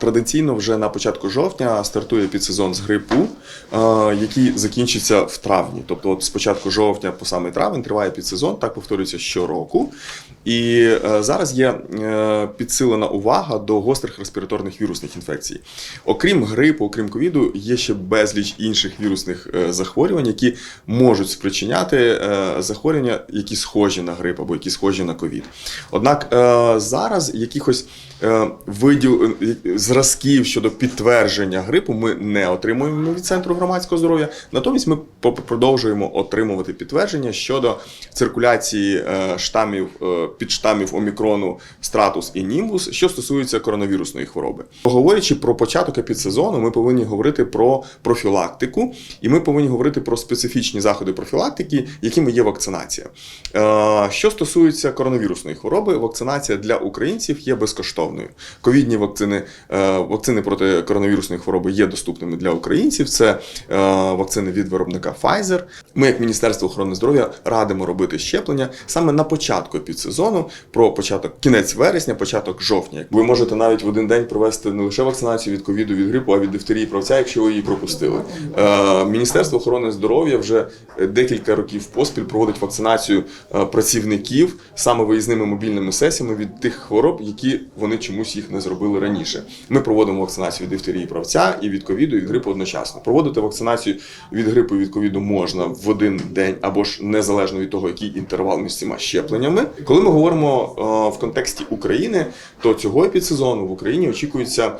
Традиційно вже на початку жовтня стартує підсезон з грипу, е, який закінчиться в травні. Тобто, от з початку жовтня по самий травень триває підсезон, так повторюється щороку. І е, зараз є е, підсилена увага до гострих респіраторних вірусних інфекцій. Окрім грипу, окрім ковіду, є ще безліч інших вірусних е, захворювань, які можуть спричиняти захворювання, які схожі на грип або які схожі на ковід. Однак зараз якихось видів е, зразків щодо підтвердження грипу ми не отримуємо від центру громадського здоров'я. Натомість ми продовжуємо отримувати підтвердження щодо циркуляції штамів підштамів омікрону стратус і німбус, що стосується коронавірусної хвороби. Говорячи про початок епідсезону, ми повинні говорити про профілактику, і ми повинні говорити про специфічні заходи профілактики, якими є вакцинація. Е, Що стосується коронавірусної хвороби, вакцинація для українців є безкоштовною. Ковідні вакцини, е, вакцини проти коронавірусної хвороби є доступними для українців. Це е, вакцини від виробника Pfizer. Ми, як Міністерство охорони здоров'я, радимо робити щеплення саме на початку підсезону, про початок кінець вересня, початок жовтня. Ви можете навіть в один день провести не лише вакцинацію від ковіду, від грипу, а від дифтерії правця, якщо ви її пропустили. Е, Міністерство охорони здоров'я вже декілька років поспіль проводить вакцинацію е, працівників саме виїзними мобільними сесіями від тих хвороб, які вони чомусь їх не зробили раніше. Ми проводимо вакцинацію від дифтерії правця і від ковіду, і від грипу одночасно. Проводити вакцинацію від грипу і від ковіду можна в один день або ж незалежно від того, який інтервал між цими щепленнями. Коли ми говоримо е, в контексті України, то цього епідсезону в Україні очікується.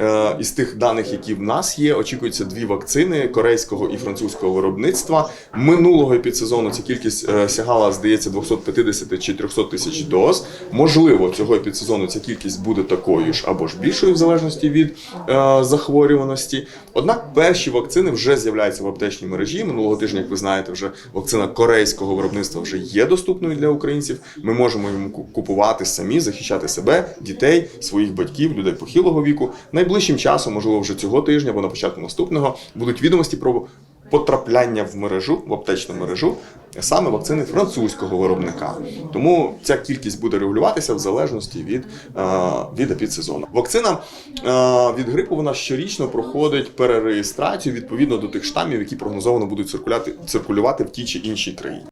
Е, Із тих даних, які в нас є, очікуються дві вакцини корейського і французького виробництва. Минулого епідсезону ця кількість е, сягала, здається, 250 чи 300 тисяч доз. Можливо, цього епідсезону ця кількість буде такою ж або ж більшою, в залежності від е, захворюваності. Однак перші вакцини вже з'являються в аптечній мережі. Минулого тижня, як ви знаєте, вже вакцина корейського виробництва вже є доступною для українців. Ми можемо йому купувати самі, захищати себе, дітей, своїх батьків, людей похилого віку. Найближчим часом, можливо, вже цього тижня або на початку наступного, будуть відомості про потрапляння в мережу, в аптечну мережу, саме вакцини французького виробника. Тому ця кількість буде регулюватися в залежності від, е, від епідсезону. Вакцина е, від грипу вона щорічно проходить перереєстрацію відповідно до тих штамів, які прогнозовано будуть циркулювати в тій чи іншій країні.